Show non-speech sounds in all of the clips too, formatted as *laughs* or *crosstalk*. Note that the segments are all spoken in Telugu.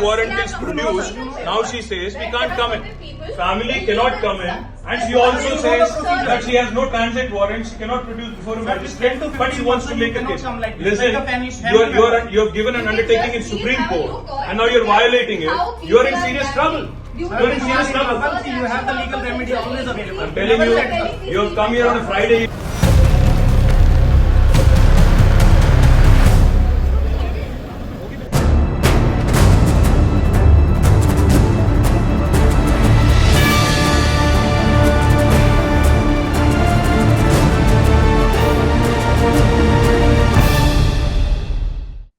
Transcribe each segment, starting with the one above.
warrant is produced, now she says we can't come in. Family cannot come in, and she also says that she has no transit warrant, she cannot produce before a magistrate, but she wants to make a case. Listen, you're, you're, you're given an undertaking in Supreme Court, and now you're violating it, you're in serious trouble. You're in serious trouble. You have the legal remedy always available. I'm telling you, you have come here on a Friday.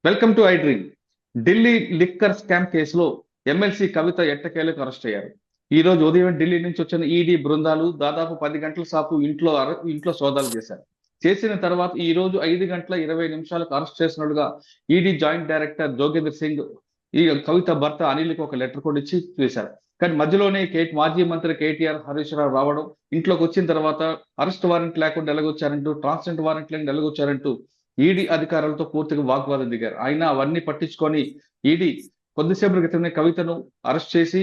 Welcome to I dream Delhi liquor scam కేసులో ఎమ్మెల్సీ కవిత ఎట్టకేలకు అరెస్ట్ అయ్యారు. ఈ రోజు ఉదయం ఢిల్లీ నుంచి వచ్చిన ఈడీ బృందాలు దాదాపు పది గంటల సాపు ఇంట్లో ఇంట్లో సోదాలు చేశారు. చేసిన తర్వాత ఈ రోజు ఐదు గంటల ఇరవై నిమిషాలకు అరెస్ట్ చేసినట్టుగా ED joint director Jogendra Singh ఈ కవిత భర్త అనిల్కి ఒక లెటర్ కూడా ఇచ్చి వేశారు. కానీ మధ్యలోనే కేట్ మాజీ మంత్రి కేటీఆర్ హరీష్ రావు రావడం ఇంట్లోకి వచ్చిన తర్వాత అరెస్ట్ వారెంట్ లేకుండా ఎలాగొచ్చారంటూ ట్రాన్స్జెంట్ వారెంట్ లేకుండా ఎలాగొచ్చారంటూ ఈడీ అధికారులతో పూర్తిగా వాగ్వాదం దిగారు. ఆయన అవన్నీ పట్టించుకొని ఈడీ కొద్దిసేపటి క్రితమే కవితను అరెస్ట్ చేసి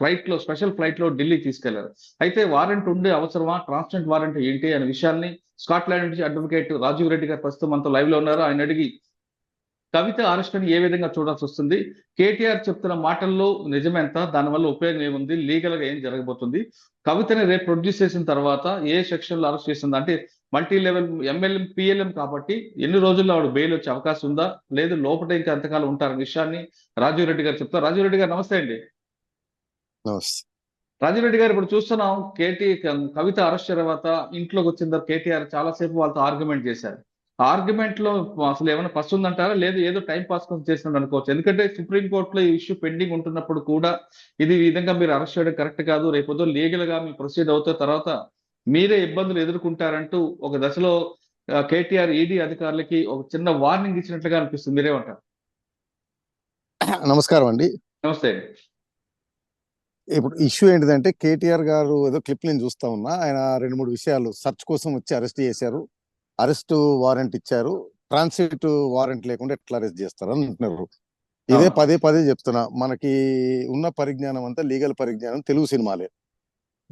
ఫ్లైట్లో స్పెషల్ ఫ్లైట్లో ఢిల్లీ తీసుకెళ్ళారు. అయితే వారెంట్ ఉండే అవసరమా? ట్రాన్స్జెంట్ వారెంట్ ఏంటి అనే విషయాన్ని స్కాట్లాండ్ నుంచి అడ్వకేట్ రాజీవ్ రెడ్డి గారు ప్రస్తుతం మనతో లైవ్లో ఉన్నారు. ఆయన అడిగి కవిత అరెస్ట్ అని ఏ విధంగా చూడాల్సి వస్తుంది? కేటీఆర్ చెప్తున్న మాటల్లో నిజమెంత దానివల్ల ఉపయోగం ఏముంది? లీగల్గా ఏం జరగబోతుంది? కవితని రేపు ప్రొడ్యూస్ చేసిన తర్వాత ఏ సెక్షన్లో అరెస్ట్ చేసింది? అంటే మల్టీ లెవెల్ ఎంఎల్ఎం పిఎల్ఎం కాబట్టి ఎన్ని రోజుల్లో ఆవిడ బెయిల్ వచ్చే అవకాశం ఉందా? లేదు లోపల ఇంకా ఎంతకాలం ఉంటారనే విషయాన్ని రాజీవ్ రెడ్డి గారు చెప్తారు. రాజీవ్ రెడ్డి గారు నమస్తే అండి. రాజీవ్ రెడ్డి గారు ఇప్పుడు చూస్తున్నాం కేటీ కవిత అరెస్ట్ తర్వాత ఇంట్లోకి వచ్చిన తర్వాత కేటీఆర్ చాలాసేపు వాళ్ళతో ఆర్గ్యుమెంట్ చేశారు. ఆర్గ్యుమెంట్లో అసలు ఏమైనా ఫస్ట్ ఉందంటారా? లేదు ఏదో టైం పాస్ కోసం చేసినట్టు అనుకోవచ్చు. ఎందుకంటే సుప్రీం కోర్టులో ఈ ఇష్యూ పెండింగ్ ఉంటున్నప్పుడు కూడా ఇది ఈ విధంగా మీరు అరెస్ట్ చేయడం కరెక్ట్ కాదు. రేపు లీగల్గా మీ ప్రొసీడ్ అవుతారు. తర్వాత మీరే ఇబ్బందులు ఎదుర్కొంటారంటూ ఒక దశలో కేటీఆర్ ఈడీ అధికారులకి ఒక చిన్న వార్నింగ్ ఇచ్చినట్లుగా అనిపిస్తుంది. మీరేమంటారు నమస్కారం అండి. నమస్తే ఇప్పుడు ఇష్యూ ఏంటిదంటే కేటీఆర్ గారు ఏదో క్లిప్ నేను చూస్తా ఉన్నా ఆయన రెండు మూడు విషయాలు సర్చ్ కోసం వచ్చి అరెస్ట్ చేశారు. అరెస్ట్ వారెంట్ ఇచ్చారు. ట్రాన్సిట్ వారెంట్ లేకుండా ఎట్లా అరెస్ట్ చేస్తారు అని అంటున్నారు. ఇదే. పదే పదే చెప్తున్నా మనకి ఉన్న పరిజ్ఞానం అంతా లీగల్ పరిజ్ఞానం తెలుగు సినిమాలే.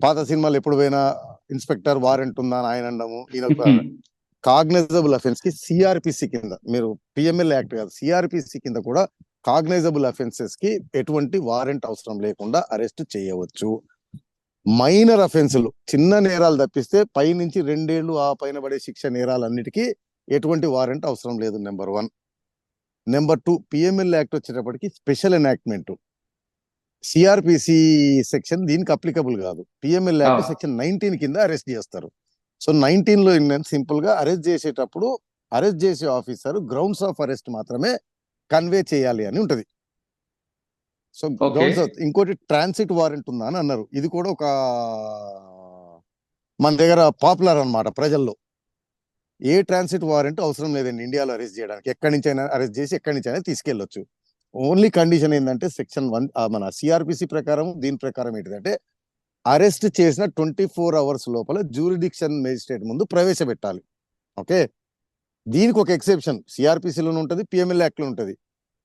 పాత సినిమాలు ఎప్పుడు పోయినా ఇన్స్పెక్టర్ వారెంట్ ఉందా అని ఆయన అనడము ఈయన కాగ్నైజబుల్ అఫెన్స్కి సిఆర్పిసి కింద మీరు పిఎంఎల్ యాక్ట్ కాదు సిఆర్పిసి కింద కూడా కాగ్నైజబుల్ అఫెన్సెస్కి ఎటువంటి వారెంట్ అవసరం లేకుండా అరెస్ట్ చేయవచ్చు. మైనర్ అఫెన్సులు చిన్న నేరాలు తప్పిస్తే పై నుంచి రెండేళ్ళు ఆ పైన పడే శిక్ష నేరాలన్నిటికీ ఎటువంటి వారెంట్ అవసరం లేదు number one. Number two PML act వచ్చేటప్పటికి స్పెషల్ ఎనాక్ట్మెంట్. సిఆర్పిసి సెక్షన్ దీనికి అప్లికబుల్ కాదు. PML act. సెక్షన్ నైన్టీన్ కింద అరెస్ట్ చేస్తారు. సో నైన్టీన్లో సింపుల్గా అరెస్ట్ చేసేటప్పుడు అరెస్ట్ చేసే ఆఫీసర్ గ్రౌండ్స్ ఆఫ్ అరెస్ట్ మాత్రమే కన్వే చేయాలి అని ఉంటది. సో. గ్రౌండ్స్ ఆఫ్ ఇంకోటి ట్రాన్సిట్ వారెంట్ ఉందా అని అన్నారు. ఇది కూడా ఒక మన దగ్గర పాపులర్ అన్నమాట ప్రజల్లో. ఏ ట్రాన్సిట్ వారెంట్ అవసరం లేదండి. ఇండియాలో అరెస్ట్ చేయడానికి. ఎక్కడి నుంచి అయినా అరెస్ట్ చేసి ఎక్కడి నుంచి అయినా తీసుకెళ్ళొచ్చు ఓన్లీ కండిషన్ ఏంటంటే సెక్షన్ వన్ మన సిఆర్పిసి ప్రకారం దీని ప్రకారం ఏంటిదంటే అరెస్ట్ చేసిన ట్వంటీ ఫోర్ అవర్స్ లోపల జ్యూరిడిక్షన్ మేజిస్ట్రేట్ ముందు ప్రవేశపెట్టాలి. ఓకే? దీనికి ఒక ఎక్సెప్షన్. సిఆర్పిసిలో ఉంటుంది పిఎంఎల్ యాక్ట్లో ఉంటుంది.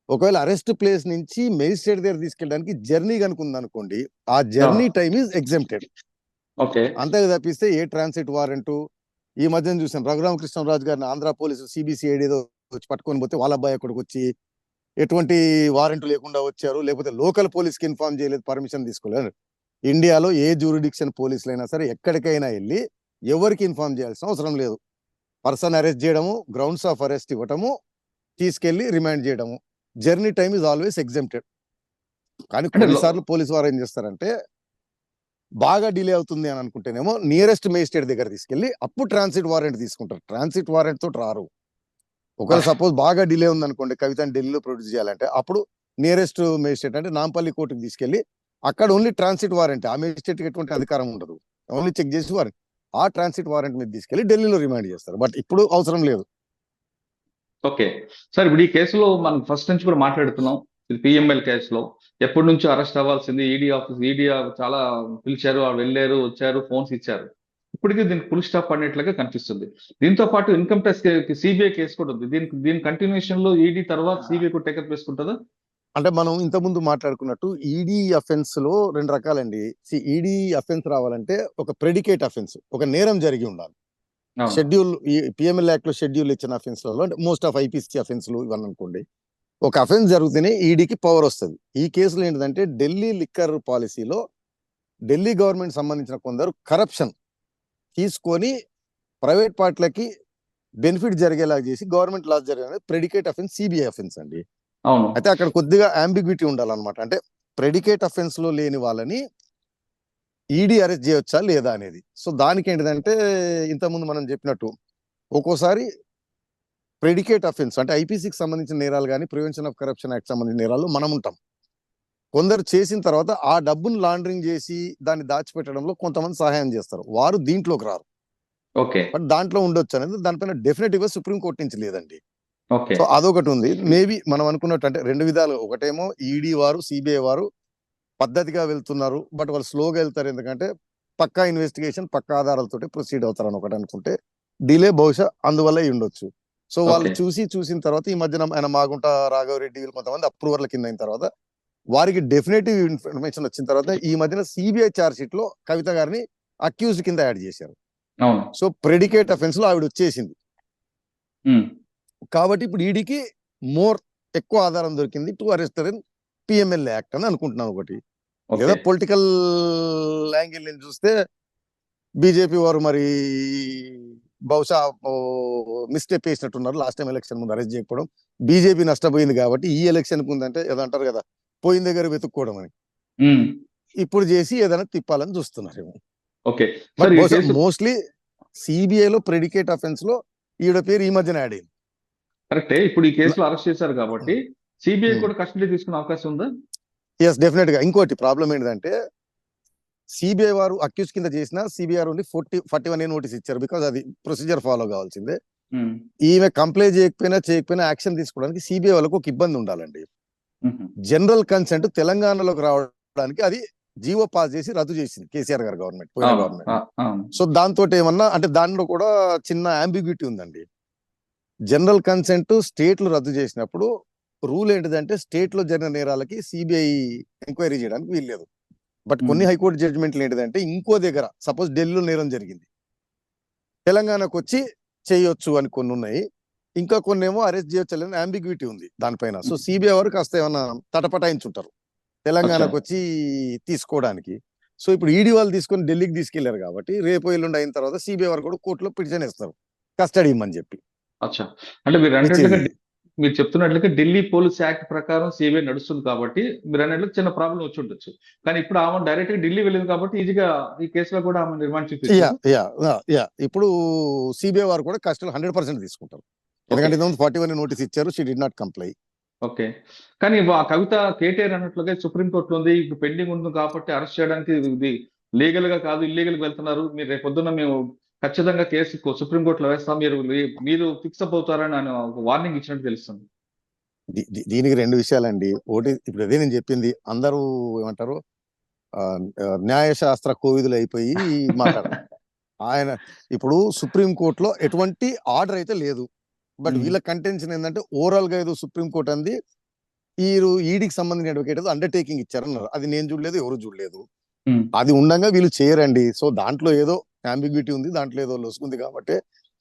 ఒకవేళ అరెస్ట్ ప్లేస్ నుంచి మేజిస్ట్రేట్ దగ్గర తీసుకెళ్ళడానికి జర్నీ కనుకుంది అనుకోండి ఆ journey time is exempted okay. అంతే తప్పిస్తే ఏ ట్రాన్సిట్ వారెంట్? ఈ మధ్యన చూసాను రఘురామ కృష్ణరాజు గారిని ఆంధ్ర పోలీసు సిబిసిఐడి ఏదో వచ్చి పట్టుకొని పోతే వాళ్ళ అబ్బాయి అక్కడికి వచ్చి ఎటువంటి వారెంట్ లేకుండా వచ్చారు? లేకపోతే లోకల్ పోలీస్కి ఇన్ఫార్మ్ చేయలేదు పర్మిషన్ తీసుకోలేదు. ఇండియాలో ఏ జ్యూరిడిక్షన్ పోలీసులు అయినా సరే ఎక్కడికైనా వెళ్ళి ఎవరికి ఇన్ఫార్మ్ చేయాల్సిన అవసరం లేదు. పర్సన్ అరెస్ట్ చేయడము గ్రౌండ్స్ ఆఫ్ అరెస్ట్ ఇవ్వటము తీసుకెళ్ళి రిమైండ్ చేయడము. Journey time is always exempted కానీ కొన్నిసార్లు పోలీసు వారు ఏం చేస్తారంటే బాగా డిలే అవుతుంది అని అనుకుంటేనేమో నియరెస్ట్ మేజిస్ట్రేట్ దగ్గర తీసుకెళ్ళి అప్పుడు ట్రాన్సిట్ వారెంట్ తీసుకుంటారు. ట్రాన్సిట్ వారెంట్ తోటి రారు. ఒకవేళ. *laughs* సపోజ్ బాగా డిలే ఉంది అనుకోండి కవితని ఢిల్లీలో ప్రొడ్యూస్ చేయాలంటే అప్పుడు నియరెస్ట్ మేజిస్ట్రేట్ అంటే నాంపల్లి కోర్టుకి తీసుకెళ్ళి అక్కడ ఓన్లీ ట్రాన్సిట్ వారెంట్ ఆ మేజిస్ట్రేట్ ఎటువంటి అధికారం ఉండదు. ఓన్లీ చెక్ చేసి వారెంట్ ఆ ట్రాన్సిట్ వారెంట్ మీద తీసుకెళ్ళి ఢిల్లీలో రిమైండ్ చేస్తారు. బట్ ఇప్పుడు అవసరం లేదు. ఓకే. సార్ ఇప్పుడు ఈ కేసులో మనం ఫస్ట్ నుంచి కూడా మాట్లాడుతున్నాం. ఇది పిఎంఎల్ కేసులో. ఎప్పటి నుంచో అరెస్ట్ అవ్వాల్సింది. ఈడీ ఆఫీస్ ఈడీ చాలా పిలిచారు వాళ్ళు వెళ్ళారు వచ్చారు ఫోన్స్ ఇచ్చారు. ఇప్పటికీ దీనికి ఫుల్ స్టాప్ అనేట్లుగా కనిపిస్తుంది. దీంతో పాటు ఇన్కమ్ ట్యాక్స్ సిబిఐ కేసు కూడా ఉంది. దీనికి దీని కంటిన్యూషన్లో ఈడీ తర్వాత సిబిఐ కూడా టేకప్ చేసుకుంటుందా? అంటే మనం ఇంతకుముందు మాట్లాడుకున్నట్టు ఈడీ అఫెన్స్లో రెండు రకాలండి. ఈడీ అఫెన్స్ రావాలంటే ఒక ప్రెడికేట్ అఫెన్స్ ఒక నేరం జరిగి ఉండాలి. షెడ్యూల్ ఈ పిఎంఎల్ యాక్ట్లో షెడ్యూల్ ఇచ్చిన అఫెన్స్లలో అంటే మోస్ట్ ఆఫ్ ఐపీసీ అఫెన్స్ ఇవన్నీ అనుకోండి ఒక అఫెన్స్ జరిగితేనే ఈడీకి పవర్ వస్తుంది. ఈ కేసులో ఏంటంటే ఢిల్లీ లిక్కర్ పాలసీలో ఢిల్లీ గవర్నమెంట్ సంబంధించిన కొందరు కరప్షన్ తీసుకొని ప్రైవేట్ పార్టీలకి బెనిఫిట్ జరిగేలా చేసి గవర్నమెంట్ లాస్ జరిగే ప్రెడికేట్ అఫెన్స్ సిబిఐ అఫెన్స్ అండి. అయితే అక్కడ కొద్దిగా అంబిగ్విటీ ఉండాలన్నమాట. అంటే ప్రెడికేట్ అఫెన్స్లో లేని వాళ్ళని ఈడీ అరెస్ట్ చేయొచ్చా లేదా అనేది. సో దానికి ఏంటిదంటే ఇంతకుముందు మనం చెప్పినట్టు ఒక్కోసారి ప్రెడికేట్ అఫెన్స్ అంటే ఐపీసీకి సంబంధించిన నేరాలు కానీ ప్రివెన్షన్ ఆఫ్ కరప్షన్ యాక్ట్ సంబంధించిన నేరాలు మనం ఉంటాం. కొందరు చేసిన తర్వాత ఆ డబ్బును లాండరింగ్ చేసి దాన్ని దాచిపెట్టడంలో కొంతమంది సహాయం చేస్తారు. వారు దీంట్లోకి రారు. ఓకే. బట్ దాంట్లో ఉండొచ్చు అనేది దానిపైన డెఫినెటివ్గా సుప్రీం కోర్టు నుంచి లేదండి. సో అదొకటి ఉంది. మేబీ మనం అనుకున్నట్టు అంటే రెండు విధాలు ఒకటేమో ఈడీ వారు సిబిఐ వారు పద్ధతిగా వెళ్తున్నారు బట్ వాళ్ళు స్లోగా వెళ్తారు. ఎందుకంటే పక్కా ఇన్వెస్టిగేషన్ పక్కా ఆధారాలతోటి ప్రొసీడ్ అవుతారని ఒకటి అనుకుంటే డిలే బహుశా అందువల్ల ఉండొచ్చు. సో వాళ్ళు. చూసి చూసిన తర్వాత ఈ మధ్యన ఆయన మాగుంట రాఘవరెడ్డి వీళ్ళు కొంతమంది అప్రూవర్ల కింద అయిన తర్వాత వారికి డెఫినెటివ్ ఇన్ఫర్మేషన్ వచ్చిన తర్వాత ఈ మధ్యన సిబిఐ చార్జ్ షీట్లో కవిత గారిని అక్యూజ్ కింద యాడ్ చేశారు. సో ప్రెడికేట్ అఫెన్స్లో ఆవిడ వచ్చేసింది. కాబట్టి ఇప్పుడు ఈడీకి మోర్ ఎక్కువ ఆధారం దొరికింది టు అరెస్ట్ పిఎంఎల్ యాక్ట్ అని అనుకుంటున్నాను ఒకటి. లేదా పొలిటికల్ యాంగిల్ నుంచి చూస్తే బీజేపీ వారు మరి బహుశా మిస్టేక్ వేసినట్టున్నారు లాస్ట్ టైం ఎలక్షన్ ముందు అరెస్ట్ చేయకపోవడం. బీజేపీ నష్టపోయింది కాబట్టి ఈ ఎలక్షన్ ముందంటే ఏదో అంటారు కదా పోయిన దగ్గర వెతుక్కోవడం అని. ఇప్పుడు చేసి ఏదైనా తిప్పాలని చూస్తున్నారేమో కేసు మోస్ట్లీ సిబిఐ లో ప్రెడికేట్ అఫెన్స్లో ఈవిడ పేరు ఈ మధ్యన యాడ్ అయింది కరెక్టే ఇప్పుడు ఈ కేసులో అరెస్ట్ చేశారు కాబట్టి సిబిఐ. కూడా కస్టడీ తీసుకునే అవకాశం ఉందా ఎస్ డెఫినెట్గా ఇంకోటి ప్రాబ్లం ఏంటంటే సిబిఐ వారు అక్యూజ్ కింద చేసిన CBI only forty forty one notice ఇచ్చారు బికాజ్ అది ప్రొసీజర్ ఫాలో కావాల్సిందే. ఈమె కంప్లైంట్ చేయకపోయినా చేయకపోయినా యాక్షన్ తీసుకోవడానికి సిబిఐ వాళ్ళకు ఒక ఇబ్బంది ఉండాలండి. జనరల్ కన్సెంట్ తెలంగాణలోకి రావడానికి అది జీవో పాస్ చేసి రద్దు చేసింది కేసీఆర్ గారు గవర్నమెంట్ గవర్నమెంట్. సో దాంతో ఏమన్నా అంటే దానిలో కూడా చిన్న అంబిగ్యూటీ ఉందండి. జనరల్ కన్సెంట్ స్టేట్లు రద్దు చేసినప్పుడు రూల్ ఏంటిదంటే స్టేట్లో జరిగిన నేరాలకి సిబిఐ ఎంక్వైరీ చేయడానికి వీల్లేదు. బట్ కొన్ని. హైకోర్టు జడ్జిమెంట్లు ఏంటిదంటే ఇంకో దగ్గర సపోజ్ ఢిల్లీలో నేరం జరిగింది. తెలంగాణకు వచ్చి చేయొచ్చు అని కొన్ని ఉన్నాయి. ఇంకా కొన్ని ఏమో అరెస్ట్ చేయొచ్చు అని అంబిగ్యూటీ ఉంది దానిపైన. సో సిబిఐ వారు కాస్త ఏమన్నా తటపటాయించుంటారు. తెలంగాణకు వచ్చి తీసుకోవడానికి. సో ఇప్పుడు ఈడీ వాళ్ళు తీసుకొని ఢిల్లీకి తీసుకెళ్ళారు కాబట్టి రేపు ఎల్లుండి అయిన తర్వాత సిబిఐ వారు కూడా కోర్టులో పిటిషన్ ఇస్తారు కస్టడీ ఇమ్మని చెప్పి. అచ్చా. అంటే మీరు. మీరు చెప్తున్నట్లుగా ఢిల్లీ పోలీస్ యాక్ట్ ప్రకారం సిబిఐ నడుస్తుంది కాబట్టి మీరు అన్నట్లు చిన్న ప్రాబ్లం వచ్చి ఉండొచ్చు. కానీ ఇప్పుడు ఆమె డైరెక్ట్గా ఢిల్లీ వెళ్ళింది కాబట్టి ఈజీగా ఈ కేసులో కూడా ఆమె యా యా ఇప్పుడు సిబిఐ వారు కూడా కస్టడీ హండ్రెడ్ పర్సెంట్ తీసుకుంటారు. ఎందుకంటే ఇంతకుముందు ఫార్టీ వన్ నోటీస్ ఇచ్చారు she did not comply okay కానీ ఆ కవిత కేటీఆర్ అన్నట్లుగా సుప్రీం కోర్టులో ఉంది ఇప్పుడు పెండింగ్ ఉంది కాబట్టి అరెస్ట్ చేయడానికి ఇది లీగల్గా కాదు ఇల్లీగల్ వెళ్తున్నారు. మీరు రేపు పొద్దున్న మేము ఖచ్చితంగా కేసు సుప్రీం కోర్టులో వేస్తాం. మీరు మీరు ఫిక్స్ అప్ అవుతారని ఆయన ఒక వార్నింగ్ ఇచ్చినట్టు తెలుస్తుంది. దీనికి రెండు విషయాలండి. ఒకటి ఇప్పుడు అదే నేను చెప్పింది అందరూ ఏమంటారు న్యాయశాస్త్ర కోవిదులు అయిపోయి మాట్లాడారు. *laughs* ఆయన ఇప్పుడు సుప్రీం కోర్టులో ఎటువంటి ఆర్డర్ అయితే లేదు. బట్. వీళ్ళ కంటెన్షన్ ఏంటంటే ఓవరాల్గా ఏదో సుప్రీం కోర్ట్ అంది ఈ ఈడీకి సంబంధించిన అడ్వకేట్ ఏదో అండర్టేకింగ్ ఇచ్చారన్నారు. అది నేను చూడలేదు ఎవరు చూడలేదు. అది ఉండగా వీళ్ళు చేయరండి. సో దాంట్లో ఏదో అంబిగ్యూటీ ఉంది దాంట్లో ఏదో లొసుకుంది కాబట్టి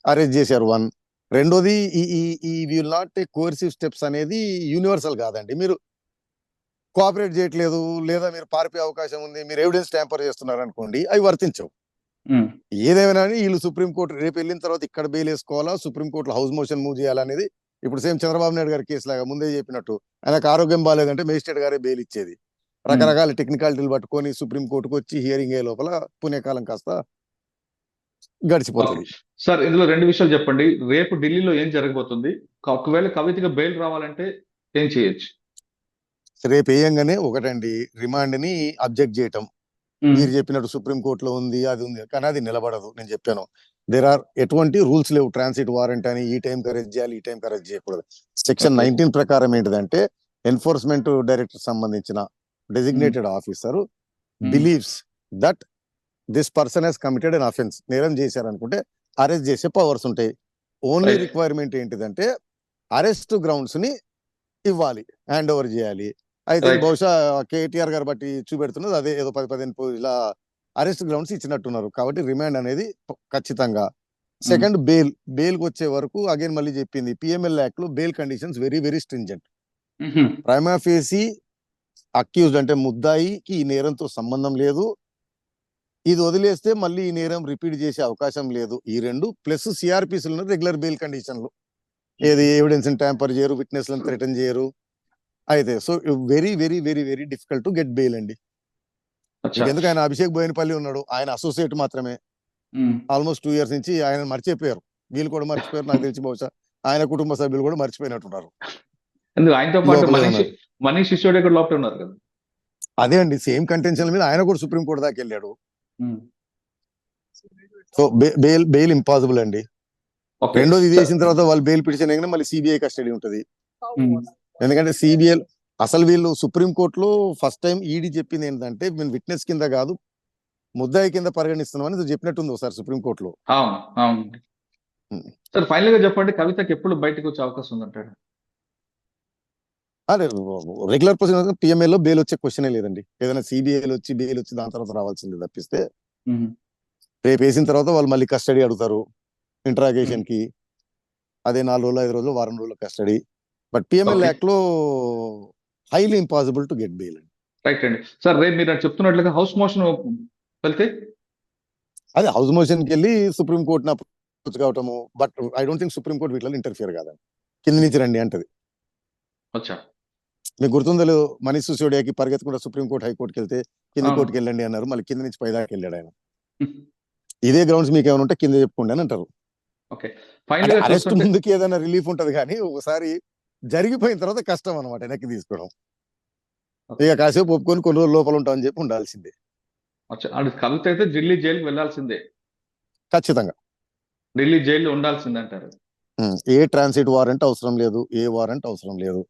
అరెస్ట్ చేశారు వన్. రెండోది ఈ ఈ will not take coercive steps అనేది యూనివర్సల్ కాదండి. మీరు కోఆపరేట్ చేయట్లేదు లేదా మీరు పారిపోయే అవకాశం ఉంది మీరు ఎవిడెన్స్ ట్యాంపర్ చేస్తున్నారు అనుకోండి అవి వర్తించవు. ఏదేమైనా వీళ్ళు సుప్రీంకోర్టు రేపు వెళ్ళిన తర్వాత ఇక్కడ బెయిల్ వేసుకోవాలా సుప్రీంకోర్టులో హౌస్ మోషన్ మూవ్ చేయాలనేది ఇప్పుడు సేమ్ చంద్రబాబు నాయుడు గారి కేసు లాగా ముందే చెప్పినట్టు ఆయనకు ఆరోగ్యం బాగాలేదంటే మేజిస్ట్రేట్ గారే బెయిల్ ఇచ్చేది. రకరకాల టెక్నికాలిటీలు పట్టుకొని సుప్రీం కోర్టుకు వచ్చి హియరింగ్ అయ్యే లోపల పుణ్యకాలం కాస్త గడిచిపోతుంది. సార్ ఇందులో రెండు విషయాలు చెప్పండి. రేపు ఢిల్లీలో ఏం జరగబోతుంది? ఒకవేళ కవితకి బెయిల్ రావాలంటే ఏం చేయొచ్చు? రేపు వేయంగానే ఒకటండి రిమాండ్ని అబ్జెక్ట్ చేయటం. మీరు చెప్పినట్టు సుప్రీం కోర్టులో ఉంది అది ఉంది. కానీ అది నిలబడదు నేను చెప్పాను. దేర్ ఆర్ ఎటువంటి రూల్స్ లేవు. ట్రాన్సిట్ వారెంట్ అని ఈ టైం కరెక్ట్ చేయాలి ఈ టైం కరెక్ట్ చేయకూడదు. సెక్షన్. నైన్టీన్ ప్రకారం ఏంటిదంటే ఎన్ఫోర్స్మెంట్ డైరెక్టర్ సంబంధించిన designated officer believes that this person he's committed an offence నేరం చేశారనుకుంటే అరెస్ట్ చేసే పవర్స్ ఉంటాయి. ఓన్లీ. రిక్వైర్మెంట్ ఏంటిదంటే అరెస్ట్ గ్రౌండ్స్ని ఇవ్వాలి హ్యాండ్ ఓవర్ చేయాలి. అయితే. బహుశా కేటీఆర్ గారు బట్టి చూపెడుతున్నది అదే ఏదో పది పదిహేను ఇలా అరెస్ట్ గ్రౌండ్స్ ఇచ్చినట్టున్నారు. కాబట్టి రిమాండ్ అనేది ఖచ్చితంగా. సెకండ్ బెయిల్ బెయిల్ వచ్చే వరకు అగైన్ మళ్ళీ చెప్పింది. పిఎంఎల్ యాక్ట్లో bail conditions very very stringent. Hmm. Prima facie accused అంటే ముద్దాయికి ఈ నేరంతో సంబంధం లేదు. ఇది వదిలేస్తే మళ్ళీ ఈ నేరం రిపీట్ చేసే అవకాశం లేదు. ఈ రెండు ప్లస్ సిఆర్పిసిలను రెగ్యులర్ బెయిల్ కండిషన్లు. ఏది ఎవిడెన్స్ ట్యాంపర్ చేయరు విట్నెస్లను థ్రెటన్ చేయరు. అయితే so very very very very difficult to get bail అండి. ఎందుకు ఆయన అభిషేక్ బోయినపల్లి ఉన్నాడు ఆయన అసోసియేట్ మాత్రమే. ఆల్మోస్ట్ టూ ఇయర్స్ నుంచి ఆయన మర్చిపోయారు వీళ్ళు కూడా మర్చిపోయారు నాకు తెలిసి బహుశా ఆయన కుటుంబ సభ్యులు కూడా మర్చిపోయినట్టున్నారు ఎందుకు ఆయనతో పాటు లోపలే మనీష్ ఉన్నారు. మనీష్ సిసోడియా కూడా లోపల ఉన్నారు కదా అదే అండి సేమ్ కంటెన్షన్ మీద ఆయన కూడా సుప్రీం కోర్టు దాకా వెళ్ళాడు. సో బెయిల్ బెయిల్ ఇంపాసిబుల్ అండి. రెండోది ఇది చేసిన తర్వాత వాళ్ళు బెయిల్ పిటిషన్ మళ్ళీ సిబిఐ కస్టడీ ఉంటది. ఎందుకంటే సిబిఐ అసలు వీళ్ళు సుప్రీం కోర్టులో ఫస్ట్ టైం ఈడీ చెప్పింది ఏంటంటే మేము విట్నెస్ కింద కాదు ముద్దాయి కింద పరిగణిస్తున్నామని చెప్పినట్టుంది ఒకసారి సుప్రీం కోర్టులో. అవును అవును. మ్మ్. సార్ ఫైనల్గా చెప్పండి కవితకి ఎప్పుడు బయటకు వచ్చే అవకాశం ఉందంటాడు? అదే రెగ్యులర్ ప్రొసీజర్ పిఎంఏ లో బెయిల్ వచ్చే క్వశ్చనే లేదండి. ఏదైనా సిబిఐలో వచ్చి బెయిల్ వచ్చి దాని తర్వాత రావాల్సింది తప్పిస్తే. రేపు వేసిన తర్వాత వాళ్ళు మళ్ళీ కస్టడీ అడుగుతారు ఇంట్రాగేషన్కి. అదే నాలుగు రోజులు ఐదు రోజులు వారం రోజులు కస్టడీ బట్ పిఎంఎల్. యాక్ట్లో highly impossible to get bail అండి రైట్ అండి సార్ రేపు మీరు చెప్తున్నట్లుగా హౌస్ మోషన్ వెళ్తే? అదే హౌస్ మోషన్కి వెళ్ళి approach కావటము but I don't think supreme court వీటిలో ఇంటర్ఫియర్ కాదండి. కింద నుంచి రండి అంటది. మీకు గుర్తుందో లేదో మనీష్ సిసోడియాకి పరిగెత్తకుండా సుప్రీం కోర్ట్ హైకోర్టుకి వెళ్తే కింద. కోర్టుకి వెళ్ళండి అన్నారు. మళ్ళీ కింద నుంచి పైదాకా వెళ్ళాడు ఆయన. ఇదే గ్రౌండ్స్ మీకు ఏమైనా ఉంటే కింద చెప్పుకోండి అని అంటారు. ఓకే. ఫైనల్గా అరెస్ట్ ముందుకి ఏదైనా రిలీఫ్ ఉంటది కానీ ఒకసారి జరిగిపోయిన తర్వాత కష్టం అనమాట వెనక్కి తీసుకోవడం. ఇక కాసేపు ఒప్పుకొని కొన్ని రోజులు లోపల ఉంటామని చెప్పి ఉండాల్సిందే. కవిత అయితే ఢిల్లీ జైలుకి వెళ్ళాల్సిందే. ఖచ్చితంగా. ఢిల్లీ జైల్లో ఉండాల్సిందే అంటారు. ఏ ట్రాన్సిట్ వారెంట్ అవసరం లేదు ఏ వారెంట్ అవసరం లేదు.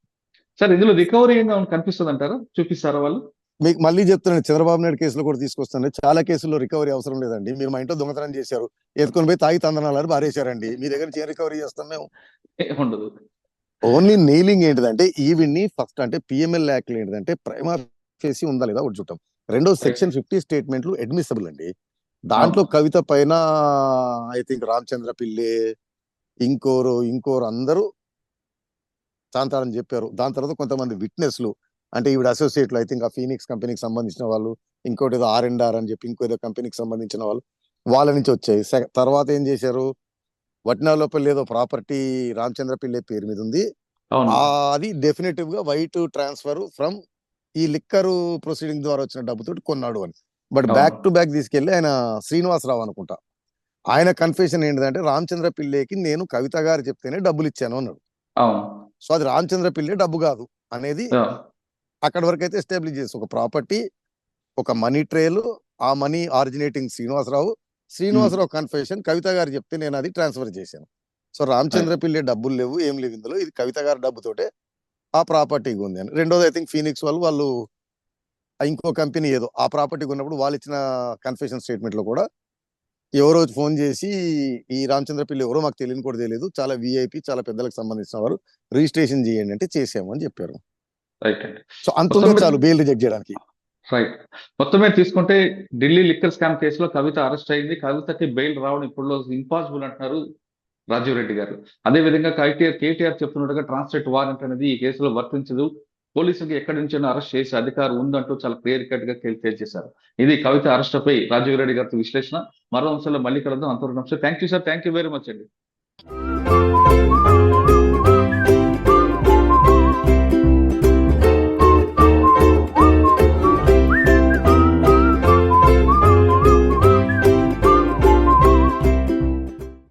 సార్ ఇందులో రికవరీ కనిపిస్తుంది అంటారా చూపిస్తారా వాళ్ళు? మీకు మళ్ళీ చెప్తున్నాను చంద్రబాబు నాయుడు కేసులో కూడా తీసుకొస్తాను. చాలా కేసుల్లో రికవరీ అవసరం లేదండి. మీరు మా ఇంట్లో దొంగతనం చేశారు. ఎత్తుకొని పోయి తాగి తందనాలని బారేశారండి మీ దగ్గర నుంచి ఏం రికవరీ చేస్తాం మేము? ఉండదు ఓన్లీ నెయిలింగ్ ఏంటిదంటే ఈవిడ్ని ఫస్ట్ అంటే పిఎంఎల్ యాక్ట్ ఏంటిదంటే ప్రైమా చేసి ఉందా లేదా ఒకటి చూద్దాం. రెండో సెక్షన్ ఫిఫ్టీ స్టేట్మెంట్లు అడ్మిసిబుల్ అండి. దాంట్లో కవిత పైన ఐ థింక్ రామచంద్ర పిల్లే ఇంకోరు ఇంకోరు అందరూ చాంతారని చెప్పారు. దాని తర్వాత కొంతమంది విట్నెస్లు అంటే ఈవిడ అసోసియేట్లు ఐ థింక్ ఆ ఫీనిక్స్ కంపెనీకి సంబంధించిన వాళ్ళు ఇంకోటి ఏదో ఆర్ అండ్ ఆర్ అని చెప్పి ఇంకో ఏదో కంపెనీకి సంబంధించిన వాళ్ళు వాళ్ళ నుంచి వచ్చాయి. తర్వాత ఏం చేశారు? వట్నాలోపల్లి ఏదో ప్రాపర్టీ రామచంద్ర పిల్లే పేరు మీద ఉంది. అది డెఫినెటివ్గా వైట్ ట్రాన్స్ఫర్ ఫ్రమ్ ఈ లిక్కర్ ప్రొసీడింగ్ ద్వారా వచ్చిన డబ్బుతో కొన్నాడు అని. బట్. బ్యాక్ టు బ్యాక్ తీసుకెళ్ళి ఆయన శ్రీనివాసరావు అనుకుంటా. ఆయన కన్ఫెషన్ ఏంటిదంటే రామచంద్ర పిల్లేకి నేను కవిత గారు చెప్తేనే డబ్బులు ఇచ్చాను అన్నాడు. సో అది రామచంద్ర పిల్లే డబ్బు కాదు అనేది. అక్కడ వరకు అయితే ఎస్టాబ్లిష్ చేసి ఒక ప్రాపర్టీ ఒక మనీ ట్రేల్ ఆ money originating Srinivasarao Srinivasarao confession Kavitha garu చెప్తే నేను అది ట్రాన్స్ఫర్ చేశాను. సో రామచంద్ర పిల్లే డబ్బులు లేవు ఏం లేవు ఇందులో. ఇది కవిత గారి డబ్బుతోటే ఆ ప్రాపర్టీకి ఉంది అని. రెండోది ఐ థింక్ ఫీనిక్స్ వాళ్ళు వాళ్ళు ఇంకో కంపెనీ ఏదో ఆ ప్రాపర్టీకి ఉన్నప్పుడు వాళ్ళు ఇచ్చిన కన్ఫెషన్ స్టేట్మెంట్లో కూడా ఎవరో ఫోన్ చేసి ఈ రామచంద్ర పిల్లి ఎవరో మాకు తెలియని కూడా తెలియదు చాలా విఐపి చాలా పెద్దలకు సంబంధించిన వారు రిజిస్ట్రేషన్ చేయండి అంటే చేసాము అని చెప్పారు. సో అంత చాలు బెయిల్ రిజెక్ట్ చేయడానికి. రైట్ మొత్తం మీద తీసుకుంటే ఢిల్లీ లిక్కర్ స్కామ్ కేసులో కవిత అరెస్ట్ అయింది. కవితకి బెయిల్ రావడం ఇప్పుడు ఇంపాసిబుల్ అంటున్నారు రాజీవ్ రెడ్డి గారు. అదే విధంగా కేటీఆర్ కేటీఆర్ చెప్తున్నట్టుగా ట్రాన్స్లేట్ వారెంట్ అనేది ఈ కేసులో వర్తించదు. పోలీసులకు ఎక్కడి నుంచైనా అరెస్ట్ చేసే అధికారం ఉందంటూ చాలా క్లియర్ కట్గా తేల్చేశారు. ఇది కవిత అరెస్ట్ పై రాజీవ్ రెడ్డి గారితో విశ్లేషణ. మరో అంశంలో మళ్ళీ కలుద్దాం. అంతవరకు నమస్తే. Thank you sir thank you very much అండి.